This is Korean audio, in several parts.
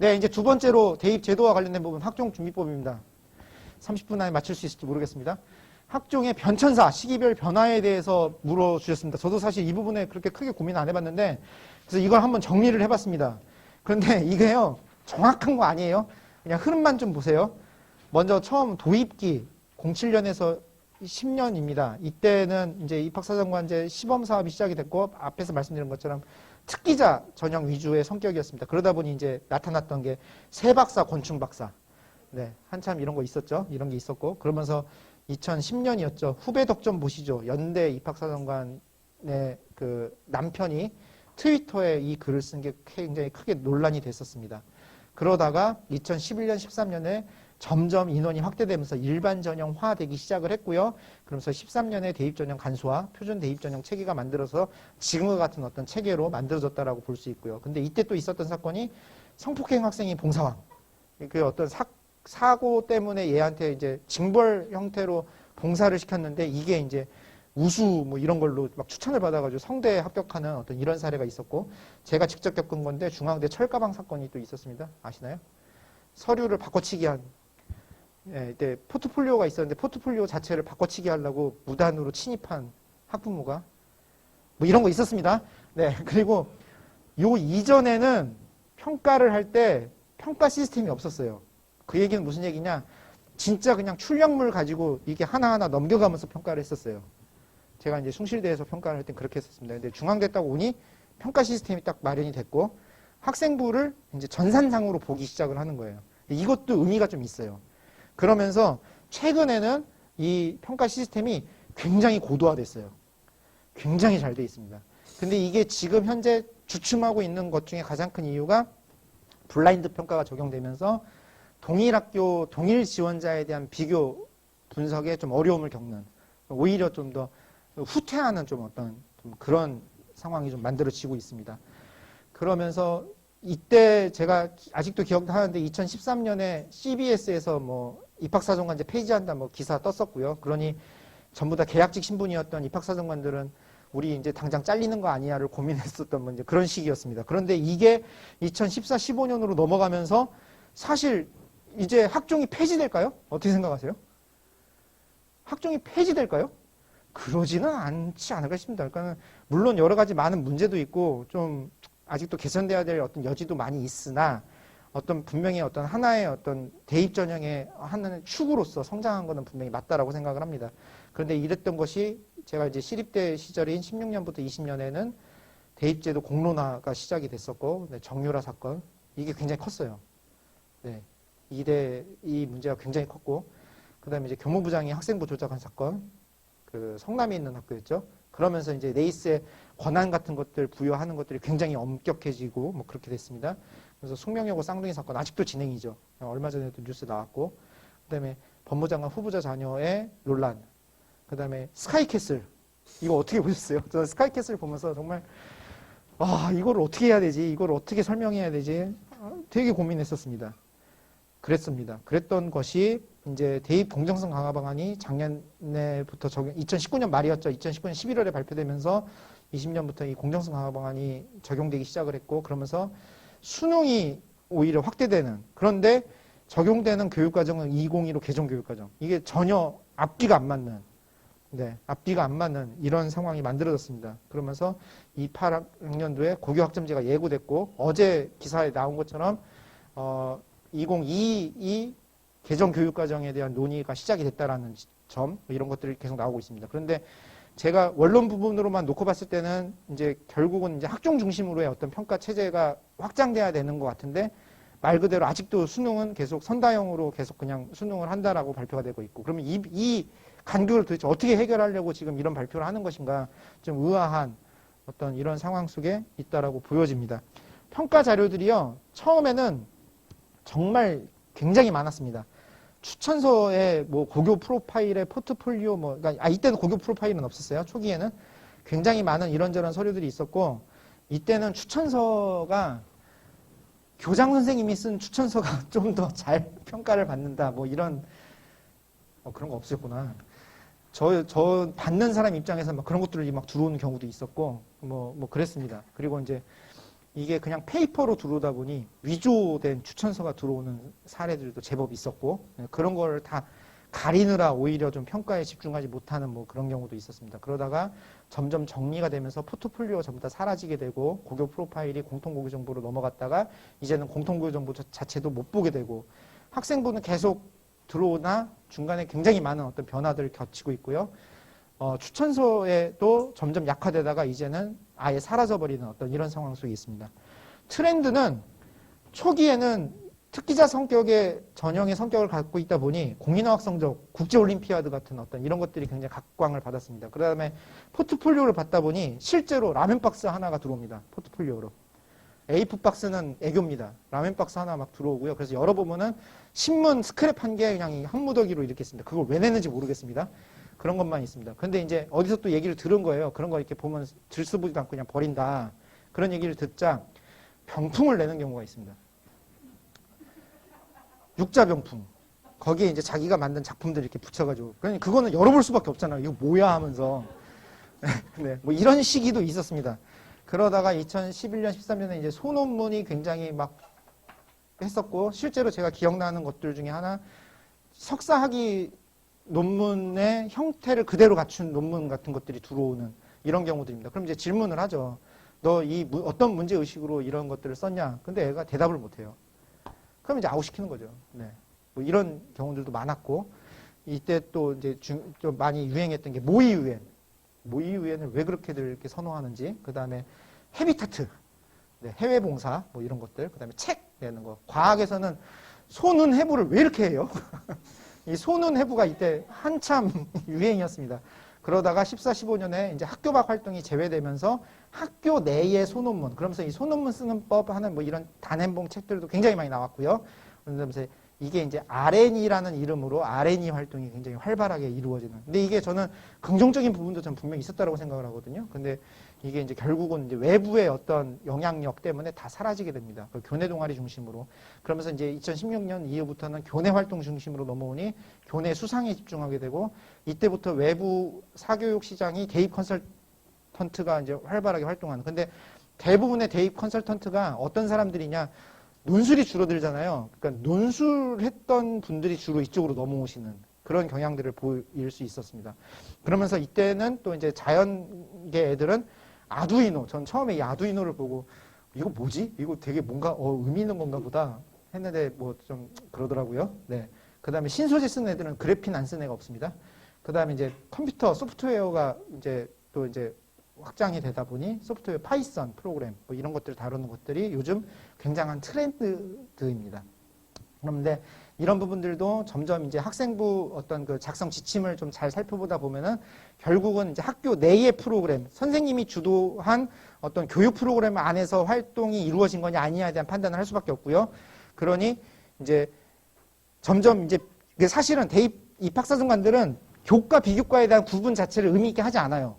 네, 이제 두 번째로 대입 제도와 관련된 부분 학종 준비법입니다. 30분 안에 맞출 수 있을지 모르겠습니다. 학종의 변천사, 시기별 변화에 대해서 물어주셨습니다. 저도 사실 이 부분에 그렇게 크게 고민 안 해봤는데, 그래서 이걸 한번 정리를 해봤습니다. 그런데 이게요, 정확한 거 아니에요. 그냥 흐름만 좀 보세요. 먼저 처음 도입기 07년에서 10년입니다. 이때는 이제 입학사정관제 시범 사업이 시작이 됐고 앞에서 말씀드린 것처럼 특기자 전형 위주의 성격이었습니다. 그러다 보니 이제 나타났던 게 세박사, 곤충박사. 네, 한참 이런 거 있었죠. 이런 게 있었고 그러면서 2010년이었죠. 후배 덕점 보시죠. 연대 입학사정관의 그 남편이 트위터에 이 글을 쓴 게 굉장히 크게 논란이 됐었습니다. 그러다가 2011년, 13년에 점점 인원이 확대되면서 일반 전형화되기 시작을 했고요. 그러면서 13년에 대입 전형 간소화, 표준 대입 전형 체계가 만들어서 지금과 같은 어떤 체계로 만들어졌다라고 볼 수 있고요. 근데 이때 또 있었던 사건이 성폭행 학생이 봉사왕. 그 어떤 사, 사고 때문에 얘한테 이제 징벌 형태로 봉사를 시켰는데 이게 이제 우수 뭐 이런 걸로 막 추천을 받아가지고 성대에 합격하는 어떤 이런 사례가 있었고 제가 직접 겪은 건데 중앙대 철가방 사건이 또 있었습니다. 아시나요? 서류를 바꿔치기 한 예, 이때 포트폴리오가 있었는데 포트폴리오 자체를 바꿔치기 하려고 무단으로 침입한 학부모가 뭐 이런 거 있었습니다. 네, 그리고 요 이전에는 평가를 할 때 평가 시스템이 없었어요. 그 얘기는 무슨 얘기냐? 진짜 그냥 출력물 가지고 이게 하나하나 넘겨가면서 평가를 했었어요. 제가 이제 숭실대에서 평가를 할 땐 그렇게 했었습니다. 근데 중앙대 딱 오니 평가 시스템이 딱 마련이 됐고 학생부를 이제 전산상으로 보기 시작을 하는 거예요. 이것도 의미가 좀 있어요. 그러면서 최근에는 이 평가 시스템이 굉장히 고도화됐어요. 굉장히 잘 돼 있습니다. 근데 이게 지금 현재 주춤하고 있는 것 중에 가장 큰 이유가 블라인드 평가가 적용되면서 동일 학교, 동일 지원자에 대한 비교 분석에 좀 어려움을 겪는 오히려 좀 더 후퇴하는 좀 어떤 좀 그런 상황이 좀 만들어지고 있습니다. 그러면서 이때 제가 아직도 기억하는데 2013년에 CBS에서 뭐 입학사정관제 폐지한다 뭐 기사 떴었고요. 그러니 전부 다 계약직 신분이었던 입학사정관들은 우리 이제 당장 잘리는 거 아니야를 고민했었던 뭐 이제 그런 시기였습니다. 그런데 이게 2014, 15년으로 넘어가면서 사실 이제 학종이 폐지될까요? 어떻게 생각하세요? 학종이 폐지될까요? 그러지는 않지 않을까 싶습니다. 그러니까 물론 여러 가지 많은 문제도 있고 좀 아직도 개선돼야 될 어떤 여지도 많이 있으나 어떤 분명히 어떤 하나의 어떤 대입 전형의 하나의 축으로서 성장한 것은 분명히 맞다라고 생각을 합니다. 그런데 이랬던 것이 제가 이제 시립대 시절인 16년부터 20년에는 대입제도 공론화가 시작이 됐었고 네, 정유라 사건 이게 굉장히 컸어요. 네, 이대 이 문제가 굉장히 컸고 그다음에 이제 교무부장이 학생부 조작한 사건 그 성남에 있는 학교였죠. 그러면서 이제 네이스의 권한 같은 것들 부여하는 것들이 굉장히 엄격해지고 뭐 그렇게 됐습니다. 그래서 숙명여고 쌍둥이 사건 아직도 진행이죠. 얼마 전에도 뉴스 나왔고 그다음에 법무장관 후보자 자녀의 논란 그다음에 스카이캐슬 이거 어떻게 보셨어요? 저는 스카이캐슬 보면서 정말 아 이걸 어떻게 해야 되지? 이걸 어떻게 설명해야 되지? 아, 되게 고민했었습니다. 그랬습니다. 그랬던 것이 이제 대입 공정성 강화 방안이 작년에부터 적용, 2019년 말이었죠. 2019년 11월에 발표되면서 20년부터 이 공정성 강화 방안이 적용되기 시작을 했고 그러면서 수능이 오히려 확대되는 그런데 적용되는 교육과정은 2015 개정 교육과정 이게 전혀 앞뒤가 안 맞는 네 앞뒤가 안 맞는 이런 상황이 만들어졌습니다. 그러면서 28학년도에 고교 학점제가 예고됐고 어제 기사에 나온 것처럼 어, 2022 개정 교육과정에 대한 논의가 시작이 됐다라는 점 이런 것들이 계속 나오고 있습니다. 그런데 제가 원론 부분으로만 놓고 봤을 때는 이제 결국은 이제 학종 중심으로의 어떤 평가 체제가 확장돼야 되는 것 같은데 말 그대로 아직도 수능은 계속 선다형으로 계속 그냥 수능을 한다라고 발표가 되고 있고 그러면 이, 이 간극을 도대체 어떻게 해결하려고 지금 이런 발표를 하는 것인가 좀 의아한 어떤 이런 상황 속에 있다라고 보여집니다. 평가 자료들이요 처음에는 정말 굉장히 많았습니다. 추천서에 뭐 고교 프로파일의 포트폴리오 뭐 그러니까 아 이때는 고교 프로파일은 없었어요. 초기에는 굉장히 많은 이런저런 서류들이 있었고 이때는 추천서가 교장 선생님이 쓴 추천서가 좀 더 잘 평가를 받는다 뭐 이런 어, 그런 거 없었구나. 저, 저 받는 사람 입장에서 막 그런 것들이 막 들어오는 경우도 있었고 뭐, 뭐 그랬습니다. 그리고 이제 이게 그냥 페이퍼로 들어오다 보니 위조된 추천서가 들어오는 사례들도 제법 있었고 네, 그런 걸 다 가리느라 오히려 좀 평가에 집중하지 못하는 뭐 그런 경우도 있었습니다. 그러다가 점점 정리가 되면서 포트폴리오가 전부 다 사라지게 되고 고교 프로파일이 공통 고교 정보로 넘어갔다가 이제는 공통 고교 정보 자- 자체도 못 보게 되고 학생부는 계속 들어오나 중간에 굉장히 많은 어떤 변화들을 겹치고 있고요. 어, 추천서에도 점점 약화되다가 이제는 아예 사라져버리는 어떤 이런 상황 속에 있습니다. 트렌드는 초기에는 특기자 성격의 전형의 성격을 갖고 있다 보니 공인어학 성적, 국제올림피아드 같은 어떤 이런 것들이 굉장히 각광을 받았습니다. 그 다음에 포트폴리오를 받다 보니 실제로 라면 박스 하나가 들어옵니다. 포트폴리오로. A4 박스는 애교입니다. 라면 박스 하나 막 들어오고요. 그래서 열어보면은 신문 스크랩 한 개 그냥 한 무더기로 이렇게 있습니다. 그걸 왜 내는지 모르겠습니다. 그런 것만 있습니다. 근데 이제 어디서 또 얘기를 들은 거예요. 그런 거 이렇게 보면 들쓰보지도 않고 그냥 버린다. 그런 얘기를 듣자 병풍을 내는 경우가 있습니다. 육자병풍. 거기에 이제 자기가 만든 작품들 이렇게 붙여가지고. 그러니 그거는 열어볼 수밖에 없잖아요. 이거 뭐야 하면서. 네, 뭐 이런 시기도 있었습니다. 그러다가 2011년, 13년에 이제 소논문이 굉장히 막 했었고, 실제로 제가 기억나는 것들 중에 하나, 석사학위 논문의 형태를 그대로 갖춘 논문 같은 것들이 들어오는 이런 경우들입니다. 그럼 이제 질문을 하죠. 너 이 어떤 문제 의식으로 이런 것들을 썼냐? 근데 애가 대답을 못 해요. 그럼 이제 아웃 시키는 거죠. 네. 뭐 이런 경우들도 많았고, 이때 또 이제 중- 좀 많이 유행했던 게 모의 유엔. 모의 유엔을 왜 그렇게들 이렇게 선호하는지, 그 다음에 헤비타트, 네, 해외 봉사, 뭐 이런 것들, 그 다음에 책 내는 거. 과학에서는 소는 해부를 왜 이렇게 해요? 이 소는 해부가 이때 한참 유행이었습니다. 그러다가 14, 15년에 이제 학교 밖 활동이 제외되면서 학교 내의 소논문, 그러면서 이 소논문 쓰는 법 하는 뭐 이런 단행본 책들도 굉장히 많이 나왔고요. 그러면서 이게 이제 RN이라는 이름으로 RN이 활동이 굉장히 활발하게 이루어지는. 근데 이게 저는 긍정적인 부분도 전 분명히 있었다고 생각을 하거든요. 근데 이게 이제 결국은 이제 외부의 어떤 영향력 때문에 다 사라지게 됩니다. 그 교내 동아리 중심으로. 그러면서 이제 2016년 이후부터는 교내 활동 중심으로 넘어오니 교내 수상에 집중하게 되고 이때부터 외부 사교육 시장이 대입 컨설턴트가 이제 활발하게 활동하는. 근데 대부분의 대입 컨설턴트가 어떤 사람들이냐? 논술이 줄어들잖아요. 그러니까 논술했던 분들이 주로 이쪽으로 넘어오시는 그런 경향들을 보일 수 있었습니다. 그러면서 이때는 또 이제 자연계 애들은 아두이노, 전 처음에 이 아두이노를 보고 이거 뭐지? 이거 되게 뭔가 어, 의미 있는 건가 보다 했는데 뭐 좀 그러더라고요. 네. 그 다음에 신소재 쓰는 애들은 그래핀 안 쓰는 애가 없습니다. 그 다음에 이제 컴퓨터 소프트웨어가 이제 또 이제 확장이 되다 보니 소프트웨어 파이썬 프로그램 뭐 이런 것들 다루는 것들이 요즘 굉장한 트렌드입니다. 그런데 이런 부분들도 점점 이제 학생부 어떤 그 작성 지침을 좀 잘 살펴보다 보면은 결국은 이제 학교 내의 프로그램, 선생님이 주도한 어떤 교육 프로그램 안에서 활동이 이루어진 거냐 아니냐에 대한 판단을 할 수밖에 없고요. 그러니 이제 점점 이제 사실은 대입 입학사정관들은 교과 비교과에 대한 구분 자체를 의미 있게 하지 않아요.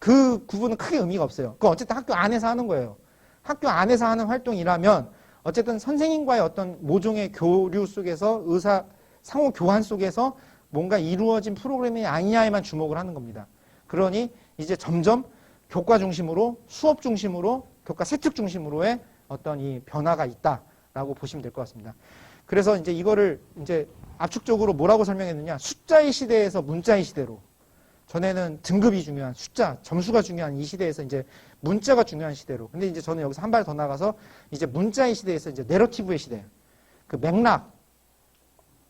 그 구분은 크게 의미가 없어요. 그 어쨌든 학교 안에서 하는 거예요. 학교 안에서 하는 활동이라면 어쨌든 선생님과의 어떤 모종의 교류 속에서 의사 상호 교환 속에서 뭔가 이루어진 프로그램이 아니냐에만 주목을 하는 겁니다. 그러니 이제 점점 교과 중심으로 수업 중심으로 교과 세특 중심으로의 어떤 이 변화가 있다라고 보시면 될 것 같습니다. 그래서 이제 이거를 이제 압축적으로 뭐라고 설명했느냐 숫자의 시대에서 문자의 시대로 전에는 등급이 중요한 숫자, 점수가 중요한 이 시대에서 이제 문자가 중요한 시대로. 근데 이제 저는 여기서 한 발 더 나가서 이제 문자의 시대에서 이제 내러티브의 시대. 그 맥락,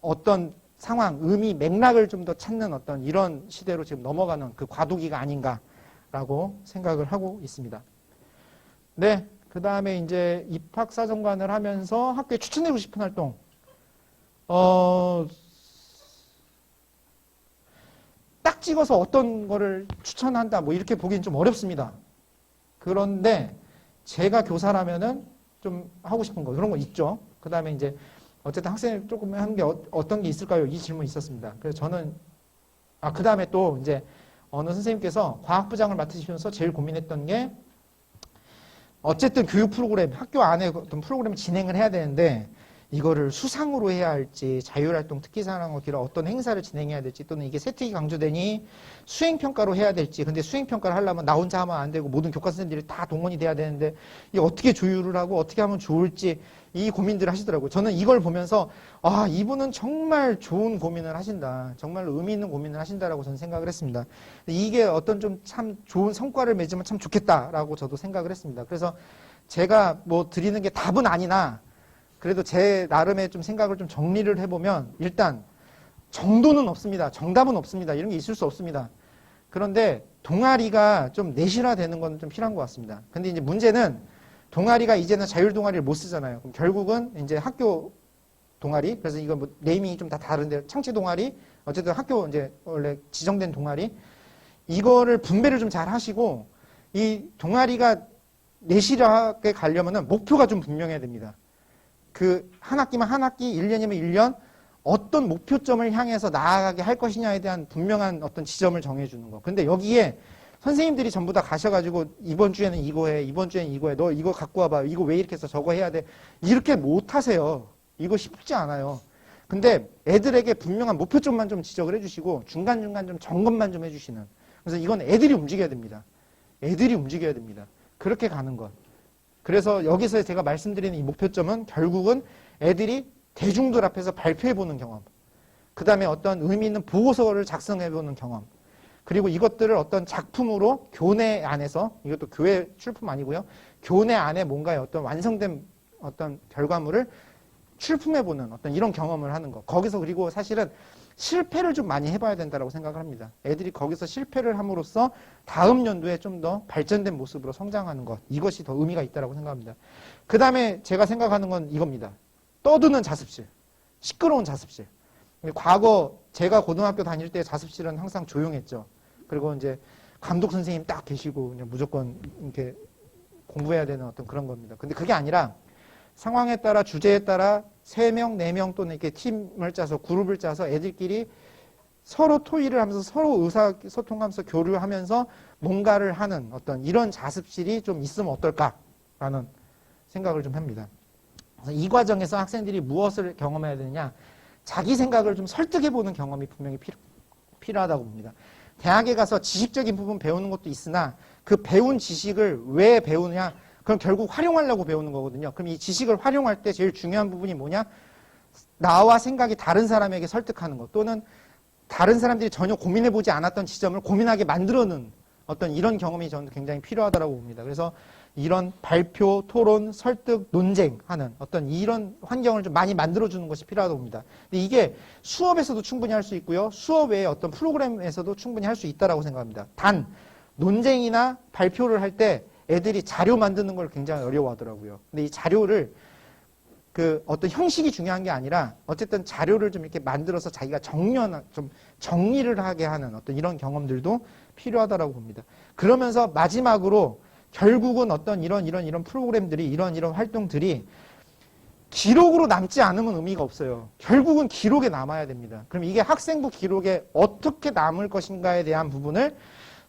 어떤 상황, 의미, 맥락을 좀 더 찾는 어떤 이런 시대로 지금 넘어가는 그 과도기가 아닌가라고 생각을 하고 있습니다. 네. 그 다음에 이제 입학사정관을 하면서 학교에 추천해주고 싶은 활동. 어, 딱 찍어서 어떤 거를 추천한다 뭐 이렇게 보기는 좀 어렵습니다. 그런데 제가 교사라면은 좀 하고 싶은 거 그런 거 있죠. 그 다음에 이제 어쨌든 학생이 조금 하는 게 어, 어떤 게 있을까요? 이 질문이 있었습니다. 그래서 저는 아 그 다음에 또 이제 어느 선생님께서 과학부장을 맡으시면서 제일 고민했던 게 어쨌든 교육 프로그램 학교 안에 어떤 프로그램을 진행을 해야 되는데 이거를 수상으로 해야 할지 자율활동 특기사랑으로 기로 어떤 행사를 진행해야 될지 또는 이게 세특이 강조되니 수행평가로 해야 될지 근데 수행평가를 하려면 나 혼자 하면 안 되고 모든 교과 선생님들이 다 동원이 돼야 되는데 이 어떻게 조율을 하고 어떻게 하면 좋을지 이 고민들을 하시더라고요. 저는 이걸 보면서 아 이분은 정말 좋은 고민을 하신다. 정말 의미 있는 고민을 하신다라고 저는 생각을 했습니다. 이게 어떤 좀 참 좋은 성과를 맺으면 참 좋겠다라고 저도 생각을 했습니다. 그래서 제가 뭐 드리는 게 답은 아니나 그래도 제 나름의 좀 생각을 좀 정리를 해보면 일단 정도는 없습니다. 정답은 없습니다. 이런 게 있을 수 없습니다. 그런데 동아리가 좀 내실화되는 건 좀 필요한 것 같습니다. 근데 이제 문제는 동아리가 이제는 자율 동아리를 못 쓰잖아요. 그럼 결국은 이제 학교 동아리, 그래서 이건 뭐 네이밍이 좀 다 다른데 창치 동아리, 어쨌든 학교 이제 원래 지정된 동아리, 이거를 분배를 좀 잘 하시고 이 동아리가 내실하게 가려면은 목표가 좀 분명해야 됩니다. 그 한 학기면 한 학기, 1년이면 1년 어떤 목표점을 향해서 나아가게 할 것이냐에 대한 분명한 어떤 지점을 정해주는 거. 근데 여기에 선생님들이 전부 다 가셔가지고 이번 주에는 이거 해, 이번 주에는 이거 해, 너 이거 갖고 와봐, 이거 왜 이렇게 해서 저거 해야 돼. 이렇게 못 하세요. 이거 쉽지 않아요. 근데 애들에게 분명한 목표점만 좀 지적을 해주시고 중간중간 좀 점검만 좀 해주시는. 그래서 이건 애들이 움직여야 됩니다. 애들이 움직여야 됩니다. 그렇게 가는 것. 그래서 여기서 제가 말씀드리는 이 목표점은 결국은 애들이 대중들 앞에서 발표해보는 경험. 그 다음에 어떤 의미 있는 보고서를 작성해보는 경험. 그리고 이것들을 어떤 작품으로 교내 안에서, 이것도 교회 출품 아니고요. 교내 안에 뭔가의 어떤 완성된 어떤 결과물을 출품해보는 어떤 이런 경험을 하는 것. 거기서 그리고 사실은 실패를 좀 많이 해봐야 된다고 생각을 합니다. 애들이 거기서 실패를 함으로써 다음 연도에 좀 더 발전된 모습으로 성장하는 것. 이것이 더 의미가 있다고 생각합니다. 그 다음에 제가 생각하는 건 이겁니다. 떠드는 자습실. 시끄러운 자습실. 과거 제가 고등학교 다닐 때 자습실은 항상 조용했죠. 그리고 이제 감독 선생님 딱 계시고 그냥 무조건 이렇게 공부해야 되는 어떤 그런 겁니다. 근데 그게 아니라 상황에 따라 주제에 따라 세 명, 네명 또는 이렇게 팀을 짜서 그룹을 짜서 애들끼리 서로 토의를 하면서 서로 의사소통하면서 교류하면서 뭔가를 하는 어떤 이런 자습실이 좀 있으면 어떨까라는 생각을 좀 합니다. 그래서 이 과정에서 학생들이 무엇을 경험해야 되느냐? 자기 생각을 좀 설득해보는 경험이 분명히 필요, 필요하다고 봅니다. 대학에 가서 지식적인 부분 배우는 것도 있으나 그 배운 지식을 왜 배우느냐? 그럼 결국 활용하려고 배우는 거거든요. 그럼 이 지식을 활용할 때 제일 중요한 부분이 뭐냐? 나와 생각이 다른 사람에게 설득하는 것 또는 다른 사람들이 전혀 고민해보지 않았던 지점을 고민하게 만들어는 어떤 이런 경험이 저는 굉장히 필요하다고 봅니다. 그래서 이런 발표, 토론, 설득, 논쟁하는 어떤 이런 환경을 좀 많이 만들어주는 것이 필요하다고 봅니다. 근데 이게 수업에서도 충분히 할 수 있고요. 수업 외에 어떤 프로그램에서도 충분히 할 수 있다고 생각합니다. 단, 논쟁이나 발표를 할 때 애들이 자료 만드는 걸 굉장히 어려워하더라고요. 근데 이 자료를 그 어떤 형식이 중요한 게 아니라 어쨌든 자료를 좀 이렇게 만들어서 자기가 정리하는 좀 정리를 하게 하는 어떤 이런 경험들도 필요하다라고 봅니다. 그러면서 마지막으로 결국은 어떤 이런 이런 이런 프로그램들이 이런 이런 활동들이 기록으로 남지 않으면 의미가 없어요. 결국은 기록에 남아야 됩니다. 그럼 이게 학생부 기록에 어떻게 남을 것인가에 대한 부분을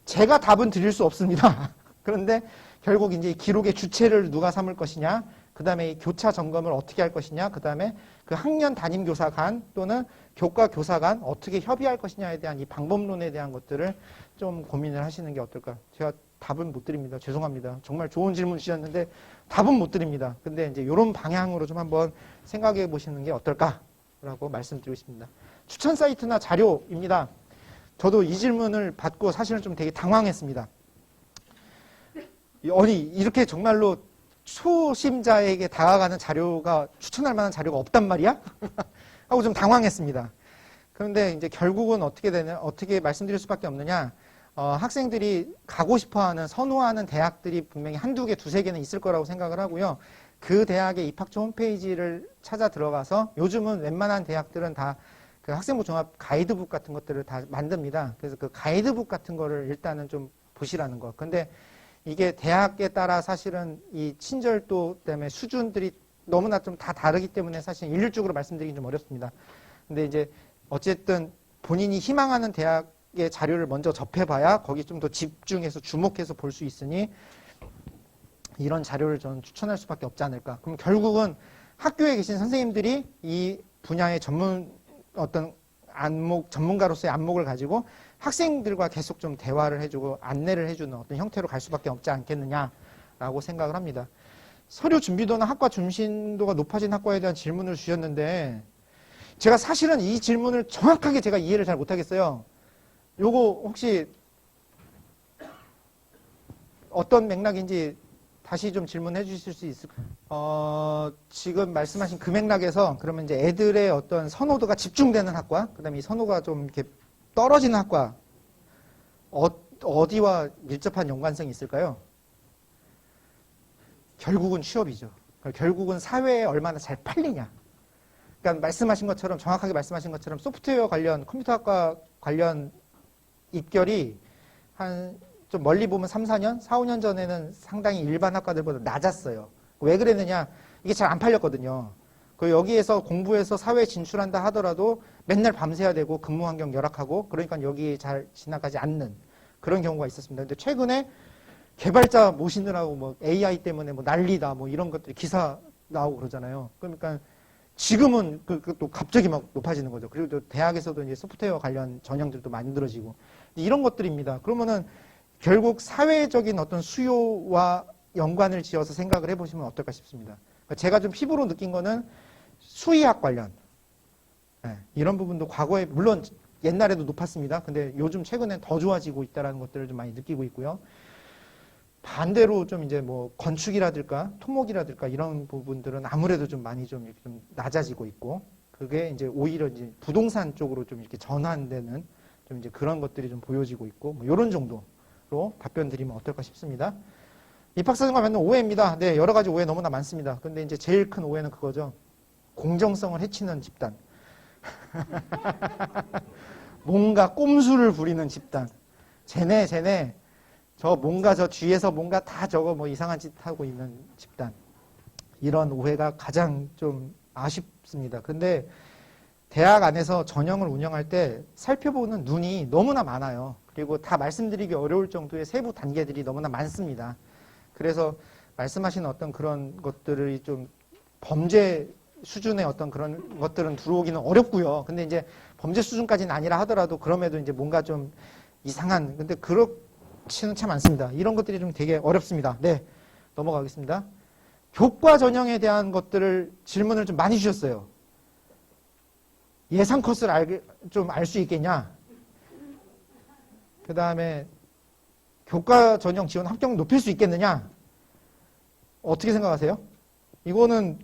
제가 답은 드릴 수 없습니다. 그런데 결국 이제 기록의 주체를 누가 삼을 것이냐, 그 다음에 교차 점검을 어떻게 할 것이냐, 그 다음에 그 학년 담임 교사 간 또는 교과 교사 간 어떻게 협의할 것이냐에 대한 이 방법론에 대한 것들을 좀 고민을 하시는 게 어떨까. 제가 답은 못 드립니다. 죄송합니다. 정말 좋은 질문 주셨는데 답은 못 드립니다. 근데 이제 이런 방향으로 좀 한번 생각해 보시는 게 어떨까라고 말씀드리고 싶습니다. 추천 사이트나 자료입니다. 저도 이 질문을 받고 사실은 좀 되게 당황했습니다. 아니 이렇게 정말로 초심자에게 다가가는 자료가 추천할 만한 자료가 없단 말이야? 하고 좀 당황했습니다. 그런데 이제 결국은 어떻게 되냐, 어떻게 말씀드릴 수밖에 없느냐? 어, 학생들이 가고 싶어하는 선호하는 대학들이 분명히 한두 개, 두세 개는 있을 거라고 생각을 하고요. 그 대학의 입학처 홈페이지를 찾아 들어가서 요즘은 웬만한 대학들은 다 그 학생부 종합 가이드북 같은 것들을 다 만듭니다. 그래서 그 가이드북 같은 거를 일단은 좀 보시라는 거. 근데 이게 대학에 따라 사실은 이 친절도 때문에 수준들이 너무나 좀 다 다르기 때문에 사실 일률적으로 말씀드리긴 좀 어렵습니다. 근데 이제 어쨌든 본인이 희망하는 대학의 자료를 먼저 접해봐야 거기 좀 더 집중해서 주목해서 볼 수 있으니 이런 자료를 저는 추천할 수밖에 없지 않을까. 그럼 결국은 학교에 계신 선생님들이 이 분야의 전문 어떤 안목 전문가로서의 안목을 가지고 학생들과 계속 좀 대화를 해주고 안내를 해주는 어떤 형태로 갈 수밖에 없지 않겠느냐라고 생각을 합니다. 서류 준비도나 학과 중심도가 높아진 학과에 대한 질문을 주셨는데 제가 사실은 이 질문을 정확하게 제가 이해를 잘 못하겠어요. 요거 혹시 어떤 맥락인지 다시 좀 질문해 주실 수 있을까요? 어, 지금 말씀하신 그 맥락에서 그러면 이제 애들의 어떤 선호도가 집중되는 학과, 그 다음에 이 선호가 좀 이렇게 떨어지는 학과, 어, 어디와 밀접한 연관성이 있을까요? 결국은 취업이죠. 그러니까 결국은 사회에 얼마나 잘 팔리냐. 그러니까 말씀하신 것처럼 정확하게 말씀하신 것처럼 소프트웨어 관련 컴퓨터학과 관련 입결이 한 좀 멀리 보면 3, 4년, 4, 5년 전에는 상당히 일반 학과들보다 낮았어요. 왜 그랬느냐? 이게 잘 안 팔렸거든요. 그 여기에서 공부해서 사회에 진출한다 하더라도 맨날 밤새야 되고 근무 환경 열악하고 그러니까 여기에 잘 지나가지 않는 그런 경우가 있었습니다. 근데 최근에 개발자 모시느라고 뭐 AI 때문에 뭐 난리다 뭐 이런 것들이 기사 나오고 그러잖아요. 그러니까 지금은 그, 그 또 갑자기 막 높아지는 거죠. 그리고 또 대학에서도 이제 소프트웨어 관련 전형들도 만들어지고 이런 것들입니다. 그러면은 결국 사회적인 어떤 수요와 연관을 지어서 생각을 해보시면 어떨까 싶습니다. 그러니까 제가 좀 피부로 느낀 거는 수의학 관련 네, 이런 부분도 과거에 물론 옛날에도 높았습니다. 근데 요즘 최근엔 더 좋아지고 있다는 것들을 좀 많이 느끼고 있고요. 반대로 좀 이제 뭐 건축이라든가 토목이라든가 이런 부분들은 아무래도 좀 많이 좀, 이렇게 좀 낮아지고 있고 그게 이제 오히려 이제 부동산 쪽으로 좀 이렇게 전환되는 좀 이제 그런 것들이 좀 보여지고 있고 뭐 이런 정도 로 답변 드리면 어떨까 싶습니다. 입학사정과 맞는 오해입니다. 네, 여러 가지 오해 너무나 많습니다. 근데 이제 제일 큰 오해는 그거죠. 공정성을 해치는 집단. 뭔가 꼼수를 부리는 집단. 쟤네, 쟤네. 저 뭔가 저 뒤에서 뭔가 다 저거 뭐 이상한 짓 하고 있는 집단. 이런 오해가 가장 좀 아쉽습니다. 근데 대학 안에서 전형을 운영할 때 살펴보는 눈이 너무나 많아요. 그리고 다 말씀드리기 어려울 정도의 세부 단계들이 너무나 많습니다. 그래서 말씀하신 어떤 그런 것들이 좀 범죄 수준의 어떤 그런 것들은 들어오기는 어렵고요. 근데 이제 범죄 수준까지는 아니라 하더라도 그럼에도 이제 뭔가 좀 이상한 근데 그렇지는 참 않습니다. 이런 것들이 좀 되게 어렵습니다. 네. 넘어가겠습니다. 교과 전형에 대한 것들을 질문을 좀 많이 주셨어요. 예상 컷을 좀 알 수 있겠냐? 그 다음에 교과 전형 지원 합격 높일 수 있겠느냐? 어떻게 생각하세요? 이거는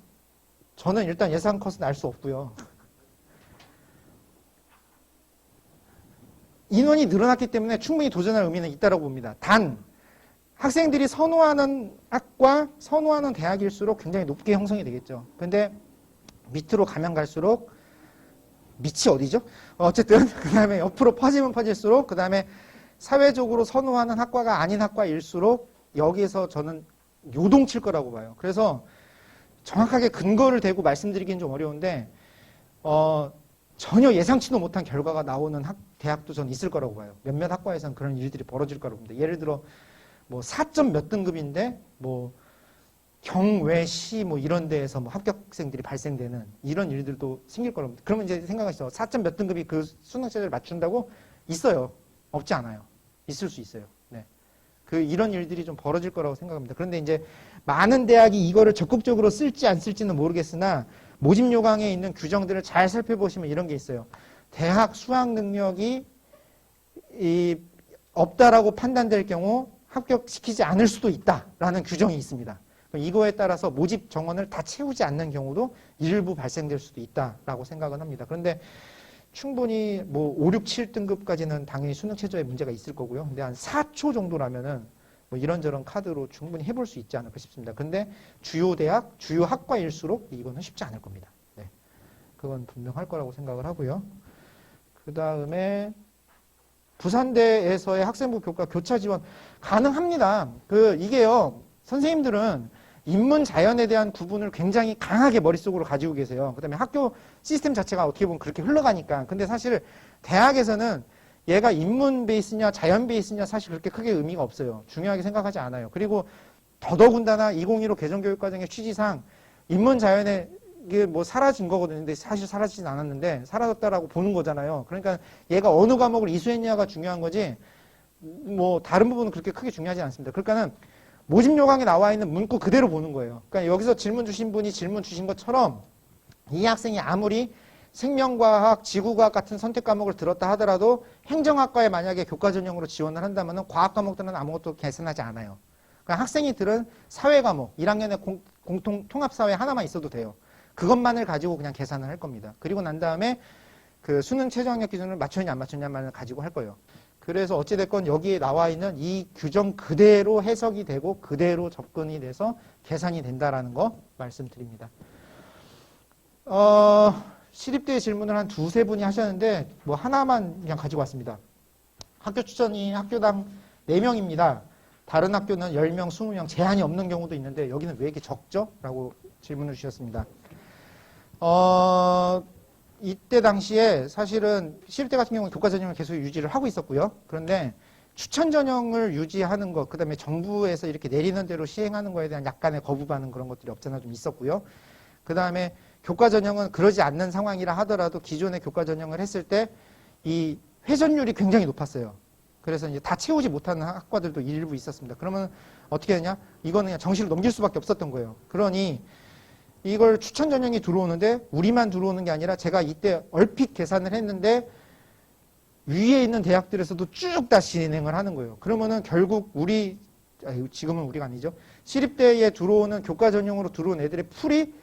저는 일단 예상 컷은 알 수 없고요. 인원이 늘어났기 때문에 충분히 도전할 의미는 있다고 봅니다. 단 학생들이 선호하는 학과, 선호하는 대학일수록 굉장히 높게 형성이 되겠죠. 근데 밑으로 가면 갈수록 밑이 어디죠? 어쨌든 그 다음에 옆으로 퍼지면 퍼질수록 그 다음에 사회적으로 선호하는 학과가 아닌 학과일수록 여기에서 저는 요동칠 거라고 봐요. 그래서 정확하게 근거를 대고 말씀드리기는 좀 어려운데 어, 전혀 예상치도 못한 결과가 나오는 학, 대학도 저는 있을 거라고 봐요. 몇몇 학과에서는 그런 일들이 벌어질 거라고 봅니다. 예를 들어 뭐 4점 몇 등급인데 뭐 경외시 뭐 이런 데에서 뭐 합격생들이 발생되는 이런 일들도 생길 거라고 봅니다. 그러면 이제 생각하시죠. 4점 몇 등급이 그 수능 체제를 맞춘다고 있어요. 없지 않아요. 있을 수 있어요. 네. 그 이런 일들이 좀 벌어질 거라고 생각합니다. 그런데 이제 많은 대학이 이거를 적극적으로 쓸지 안 쓸지는 모르겠으나 모집 요강에 있는 규정들을 잘 살펴보시면 이런 게 있어요. 대학 수학 능력이 이 없다라고 판단될 경우 합격시키지 않을 수도 있다라는 규정이 있습니다. 이거에 따라서 모집 정원을 다 채우지 않는 경우도 일부 발생될 수도 있다라고 생각은 합니다. 그런데 충분히 뭐 5, 6, 7등급까지는 당연히 수능 최저에 문제가 있을 거고요. 근데 한 4초 정도라면은 뭐 이런저런 카드로 충분히 해볼 수 있지 않을까 싶습니다. 근데 주요 대학, 주요 학과일수록 이거는 쉽지 않을 겁니다. 네. 그건 분명할 거라고 생각을 하고요. 그 다음에 부산대에서의 학생부 교과 교차 지원 가능합니다. 그 이게요. 선생님들은 인문 자연에 대한 구분을 굉장히 강하게 머릿속으로 가지고 계세요. 그 다음에 학교 시스템 자체가 어떻게 보면 그렇게 흘러가니까. 근데 사실 대학에서는 얘가 인문 베이스냐 자연 베이스냐 사실 그렇게 크게 의미가 없어요. 중요하게 생각하지 않아요. 그리고 더더군다나 2015 개정교육과정의 취지상 인문 자연에 이게 뭐 사라진 거거든요. 근데 사실 사라지진 않았는데 사라졌다라고 보는 거잖아요. 그러니까 얘가 어느 과목을 이수했냐가 중요한 거지 뭐 다른 부분은 그렇게 크게 중요하지 않습니다. 그러니까는 모집 요강에 나와 있는 문구 그대로 보는 거예요. 그러니까 여기서 질문 주신 분이 질문 주신 것처럼 이 학생이 아무리 생명과학, 지구과학 같은 선택 과목을 들었다 하더라도 행정학과에 만약에 교과 전형으로 지원을 한다면 과학 과목들은 아무것도 계산하지 않아요. 그러니까 학생이 들은 사회 과목, 1학년에 공, 공통 통합사회 하나만 있어도 돼요. 그것만을 가지고 그냥 계산을 할 겁니다. 그리고 난 다음에 그 수능 최저학력 기준을 맞췄냐 안 맞췄냐만을 가지고 할 거예요. 그래서 어찌됐건 여기에 나와 있는 이 규정 그대로 해석이 되고 그대로 접근이 돼서 계산이 된다라는 거 말씀드립니다. 어, 시립대 질문을 한 두세 분이 하셨는데 뭐 하나만 그냥 가지고 왔습니다. 학교 추천이 학교당 4명입니다. 다른 학교는 10명, 20명 제한이 없는 경우도 있는데 여기는 왜 이렇게 적죠? 라고 질문을 주셨습니다. 어, 이때 당시에 사실은 시립대 같은 경우는 교과 전형을 계속 유지를 하고 있었고요. 그런데 추천 전형을 유지하는 것, 그 다음에 정부에서 이렇게 내리는 대로 시행하는 거에 대한 약간의 거부 반응 그런 것들이 없잖아 좀 있었고요. 그 다음에 교과 전형은 그러지 않는 상황이라 하더라도 기존의 교과 전형을 했을 때 이 회전율이 굉장히 높았어요. 그래서 이제 다 채우지 못하는 학과들도 일부 있었습니다. 그러면 어떻게 되냐? 이거는 그냥 정시로 넘길 수밖에 없었던 거예요. 그러니 이걸 추천 전형이 들어오는데 우리만 들어오는 게 아니라 제가 이때 얼핏 계산을 했는데 위에 있는 대학들에서도 쭉 다 진행을 하는 거예요. 그러면은 결국 우리 지금은 우리가 아니죠. 시립대에 들어오는 교과 전형으로 들어온 애들의 풀이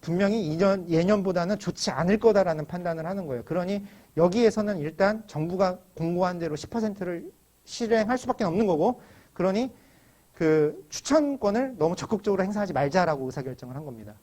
분명히 이년 예년보다는 좋지 않을 거다라는 판단을 하는 거예요. 그러니 여기에서는 일단 정부가 공고한 대로 10%를 실행할 수밖에 없는 거고, 그러니 그 추천권을 너무 적극적으로 행사하지 말자라고 의사결정을 한 겁니다.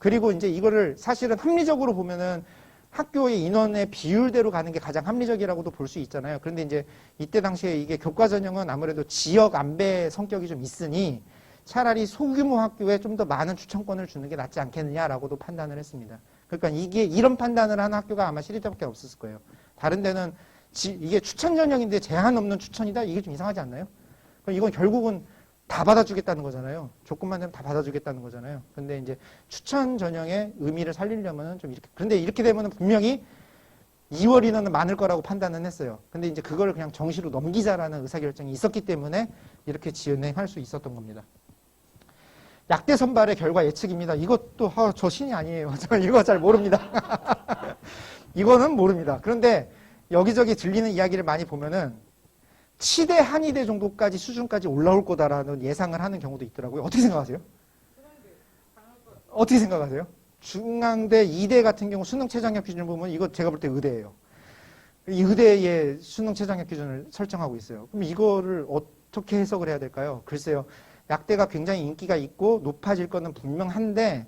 예. 그리고 이제 이거를 사실은 합리적으로 보면은 학교의 인원의 비율대로 가는 게 가장 합리적이라고도 볼 수 있잖아요. 그런데 이제 이때 당시에 이게 교과 전형은 아무래도 지역 안배 성격이 좀 있으니 차라리 소규모 학교에 좀 더 많은 추천권을 주는 게 낫지 않겠느냐라고도 판단을 했습니다. 그러니까 이게 이런 판단을 하는 학교가 아마 시립대밖에 없었을 거예요. 다른 데는 지- 이게 추천 전형인데 제한 없는 추천이다 이게 좀 이상하지 않나요? 그럼 이건 결국은 다 받아주겠다는 거잖아요. 조건만 되면 다 받아주겠다는 거잖아요. 근데 이제 추천 전형의 의미를 살리려면은 좀 이렇게 그런데 이렇게 되면은 분명히 2월 인원은 많을 거라고 판단은 했어요. 근데 이제 그거를 그냥 정시로 넘기자라는 의사결정이 있었기 때문에 이렇게 진행할 수 있었던 겁니다. 약대 선발의 결과 예측입니다. 이것도 아, 저 신이 아니에요. 저 이거 잘 모릅니다. 이거는 모릅니다. 그런데 여기저기 들리는 이야기를 많이 보면은 치대 한의대 정도까지 수준까지 올라올 거다라는 예상을 하는 경우도 있더라고요. 어떻게 생각하세요? 어떻게 생각하세요? 중앙대, 이대 같은 경우 수능 최저학력 기준을 보면 이거 제가 볼 때 의대예요. 이 의대의 수능 최저학력 기준을 설정하고 있어요. 그럼 이거를 어떻게 해석을 해야 될까요? 글쎄요. 약대가 굉장히 인기가 있고 높아질 거는 분명한데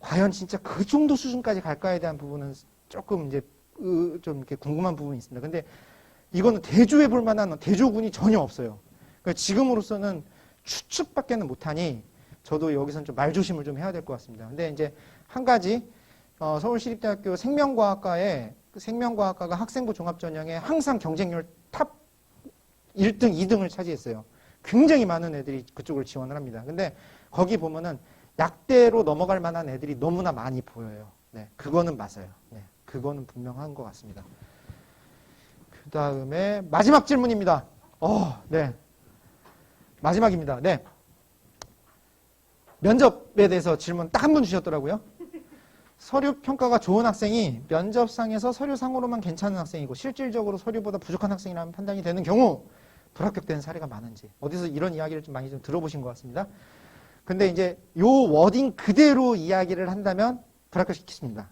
과연 진짜 그 정도 수준까지 갈까에 대한 부분은 조금 이제 으- 좀 이렇게 궁금한 부분이 있습니다. 근데 이거는 대조해 볼 만한 대조군이 전혀 없어요. 그러니까 지금으로서는 추측밖에는 못하니 저도 여기서는 좀 말조심을 좀 해야 될 것 같습니다. 근데 이제 한 가지 어, 서울시립대학교 생명과학과에 그 생명과학과가 학생부 종합전형에 항상 경쟁률 탑 1등, 2등을 차지했어요. 굉장히 많은 애들이 그쪽을 지원을 합니다. 근데 거기 보면은 약대로 넘어갈 만한 애들이 너무나 많이 보여요. 네, 그거는 맞아요. 네, 그거는 분명한 것 같습니다. 그 다음에 마지막 질문입니다. 어, 네. 마지막입니다. 네. 면접에 대해서 질문 딱 한 분 주셨더라고요. 서류 평가가 좋은 학생이 면접상에서 서류상으로만 괜찮은 학생이고 실질적으로 서류보다 부족한 학생이라면 판단이 되는 경우 불합격된 사례가 많은지 어디서 이런 이야기를 좀 많이 좀 들어보신 것 같습니다. 근데 이제 요 워딩 그대로 이야기를 한다면 불합격시키십니다.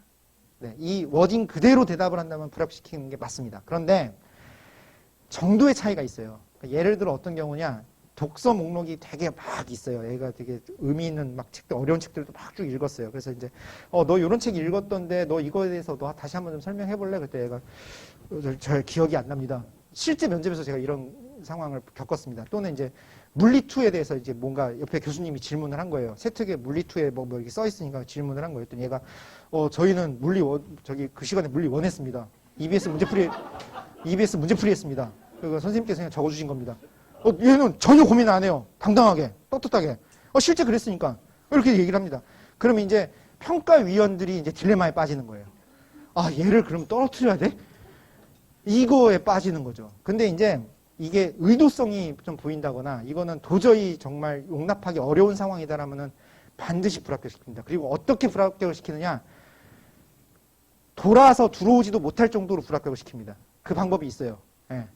네, 이 워딩 그대로 대답을 한다면 불합격시키는 게 맞습니다. 그런데 정도의 차이가 있어요. 그러니까 예를 들어 어떤 경우냐 독서 목록이 되게 막 있어요. 얘가 되게 의미 있는 막 책들 어려운 책들도 막 쭉 읽었어요. 그래서 이제 어너 이런 책 읽었던데 너 이거에 대해서 너 다시 한번 좀 설명해 볼래? 그때 얘가 어, 저, 저 기억이 안 납니다. 실제 면접에서 제가 이런 상황을 겪었습니다. 또는 이제 물리투에 대해서 이제 뭔가 옆에 교수님이 질문을 한 거예요. 세특에 물리투에 뭐, 뭐 이렇게 써 있으니까 질문을 한 거예요. 또 얘가 어 저희는 물리 원 저기 그 시간에 물리 원했습니다. EBS 문제풀이 EBS 문제풀이 했습니다. 선생님께서 그냥 적어주신 겁니다. 어, 얘는 전혀 고민 안 해요. 당당하게, 떳떳하게. 어, 실제 그랬으니까. 이렇게 얘기를 합니다. 그러면 이제 평가위원들이 이제 딜레마에 빠지는 거예요. 아, 얘를 그럼 떨어뜨려야 돼? 이거에 빠지는 거죠. 근데 이제 이게 의도성이 좀 보인다거나 이거는 도저히 정말 용납하기 어려운 상황이다라면은 반드시 불합격시킵니다. 그리고 어떻게 불합격을 시키느냐? 돌아서 들어오지도 못할 정도로 불합격을 시킵니다. 그 방법이 있어요. 예.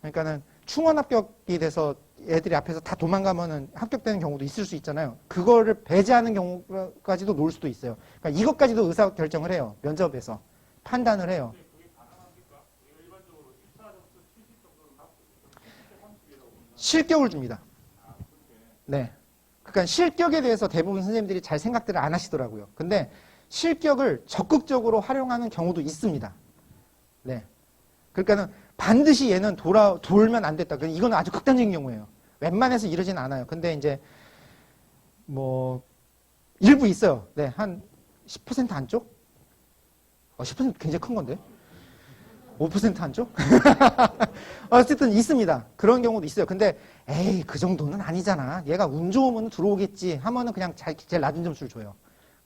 그러니까는 충원 합격이 돼서 애들이 앞에서 다 도망가면은 합격되는 경우도 있을 수 있잖아요. 그거를 배제하는 경우까지도 놓을 수도 있어요. 그러니까 이것까지도 의사 결정을 해요. 면접에서 판단을 해요. 실격을 줍니다. 네. 그러니까 실격에 대해서 대부분 선생님들이 잘 생각들을 안 하시더라고요. 근데 실격을 적극적으로 활용하는 경우도 있습니다. 네. 그러니까는 반드시 얘는 돌아 돌면 안 됐다. 이거는 아주 극단적인 경우예요. 웬만해서 이러진 않아요. 근데 이제 뭐 일부 있어요. 네, 한 10% 안쪽? 어, 10% 굉장히 큰 건데. 5% 안쪽? 어쨌든 있습니다. 그런 경우도 있어요. 근데 에이 그 정도는 아니잖아. 얘가 운 좋으면 들어오겠지 하면은 그냥 자- 제일 낮은 점수를 줘요.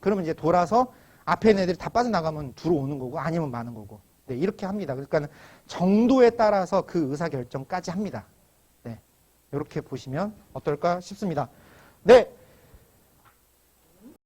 그러면 이제 돌아서 앞에 있는 애들이 다 빠져나가면 들어오는 거고 아니면 마는 거고. 네, 이렇게 합니다. 그러니까 정도에 따라서 그 의사 결정까지 합니다. 네. 이렇게 보시면 어떨까 싶습니다. 네.